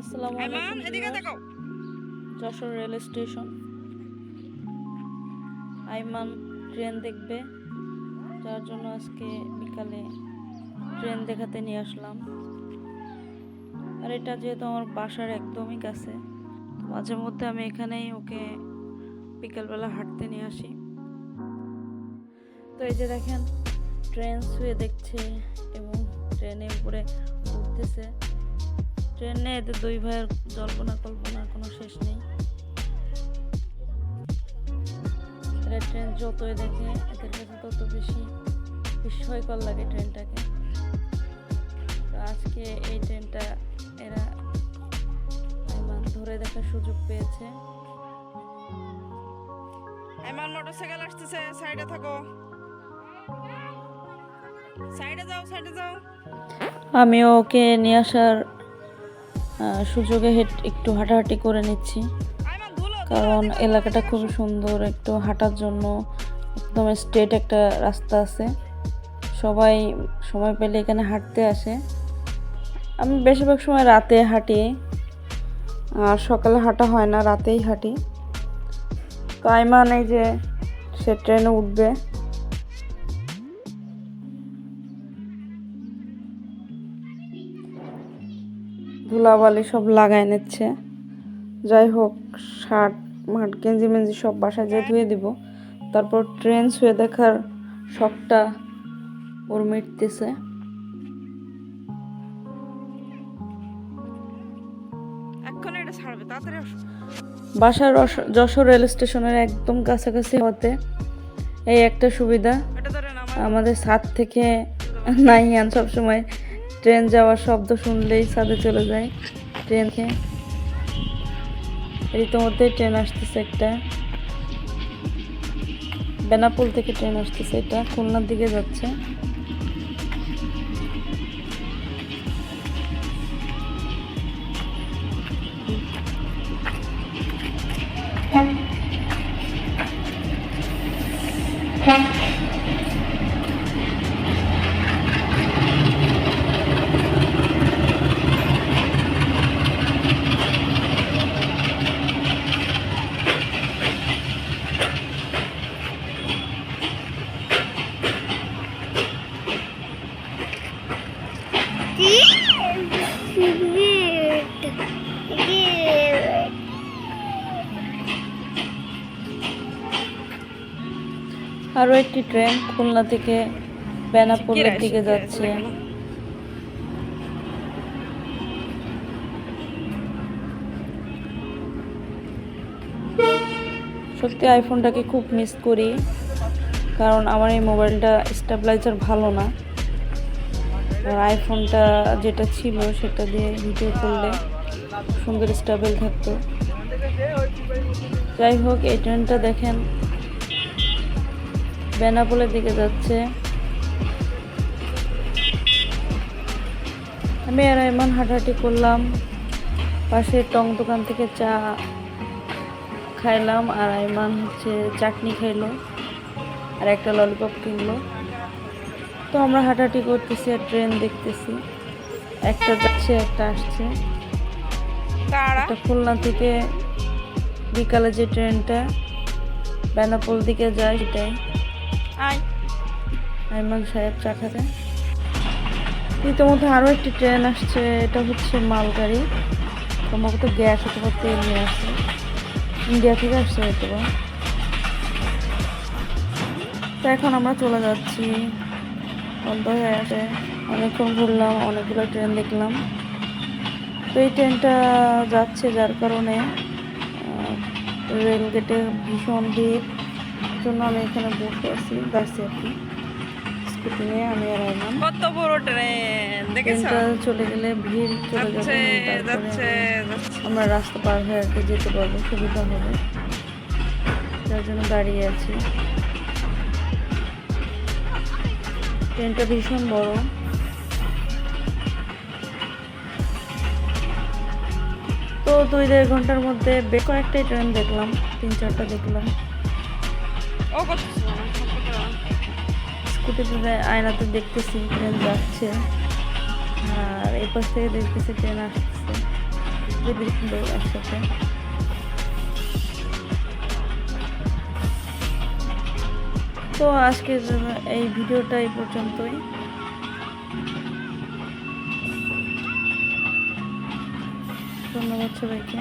আসসালামু আলাইকুম এদিকে viewers। Jessore rail station. Aiman train দেখবে। যার জন্য আজকে বিকালে ট্রেন দেখাতে নিয়ে আসলাম। আর এটা যেহেতু আমার বাসার একদমই কাছে মাঝে মধ্যে আমি এখানেই ওকে বিকালবেলা হাঁটতে নিয়ে আসি। তো এই যে দেখেন ট্রেন শুয়ে দেখছে এবং ট্রেনের উপরে উঠতেছে। ট্রেনে এদের দুই ভাইয়ের জল্পনা কল্পনার কোনো শেষ নেই। এরা ট্রেন যতই দেখে এদের কাছে তত বেশি বিস্ময়কর লাগে ট্রেনটাকে। তো আজকে এই ট্রেনটা এরা ধরে দেখার সুযোগ পেয়েছে। আইমান মোটরসাইকেল আসতেছে সাইডে থাকো। সাইডে যাও সাইডে যাও। আমিও ওকে নিয়ে আসার সুযোগে হেঁট- একটু হাঁটাহাঁটি করে নিচ্ছি। কারণ এলাকাটা খুবই সুন্দর, একটু হাঁটার জন্য একদম স্ট্রেট একটা রাস্তা আছে। সবাই সময় পেলে এখানে হাঁটতে আসে। আমি বেশিরভাগ সময় রাতে হাঁটি, আর সকালে হাঁটা হয় না, রাতেই হাঁটি। তো আইমান এই যে সে ট্রেনে উঠবে। ধুলাবালি সব লাগাই নিচ্ছে। যাই হোক শার্ট মাঠ গেঞ্জি মেঞ্জি সব বাসায় যেয়ে ধুয়ে দিব। তারপর ট্রেন শুয়ে দেখার শখটা ওর মিটতেছে। বাসার যশোর রেল স্টেশনের একদম কাছাকাছি হতে এই একটা সুবিধা। আমাদের ছাদ থেকে নাইয়ান সবসময় ট্রেন যাওয়ার শব্দ শুনলেই ছাদে চলে যায়। ট্রেন ট্রেনকে ইতিমধ্যে ট্রেন আসতেছে একটা। বেনাপুল থেকে ট্রেন আসতেছে এটা, খুলনার দিকে যাচ্ছে। আরও একটি ট্রেন খুলনা থেকে বেনাপোলের দিকে যাচ্ছে। সত্যি আইফোনটাকে খুব মিস করি কারণ আমার এই মোবাইলটা স্টেবিলাইজার ভালো না। আর আইফোনটা যেটা ছিল সেটা দিয়ে ভিডিও করলে সুন্দর স্টেবল থাকতো। যাই হোক, এই ট্রেনটা দেখেন। বেনাপোলের দিকে যাচ্ছে। আমি আর এমন হাঁটাহাঁটি করলাম পাশে টং দোকান থেকে চা খাইলাম আর আইমান হচ্ছে চাটনি খাইলো আর একটা ললিপপ কিনলো। তো আমরা হাঁটাহাঁটি করতেছি আর ট্রেন দেখতেছি। একটা যাচ্ছে একটা আসছে। এটা খুলনা থেকে বিকালে যে ট্রেনটা বেনাপোল দিকে যায় সেটাই। আইমান সাহেব চা খাবে। ইতিমধ্যে আরও একটি ট্রেন আসছে এটা হচ্ছে মালগাড়ি। সম্ভবত গ্যাস অথবা তেল নিয়ে আসছে। ইন্ডিয়া থেকে আসছে হয়তো তো এখন আমরা চলে যাচ্ছি। বন্ধ হয়ে আসে অনেকক্ষণ ঘুরলাম অনেকগুলো ট্রেন দেখলাম। তো এই ট্রেনটা যাচ্ছে যার কারণে রেল গেটে ভীষণ ভিড়। জন্য আমি এখানে বসে আছি দাঁড়িয়ে আর কি স্কুটি নিয়ে আমি আর আইলাম কত বড় ট্রেন দেখেছ? ট্রেনটা চলে গেলে ভিড় চলে যাবে যাচ্ছে আমরা রাস্তা পার হয়ে আর কি যেতে পারব সুবিধা হবে। যার জন্য দাঁড়িয়ে আছি। ট্রেনটা ভীষণ বড়। তো দুই দেড় ঘণ্টার মধ্যে বেশ কয়েকটাই ট্রেন দেখলাম তিন চারটা দেখলাম। স্কুটিতে আয়নাতে দেখতেছি ট্রেন যাচ্ছে। আর এই পাশ থেকে দেখতেছি ট্রেন আসতেছে একসাথে। তো আজকের এই ভিডিওটা এই পর্যন্তই। ধন্যবাদ সবাইকে।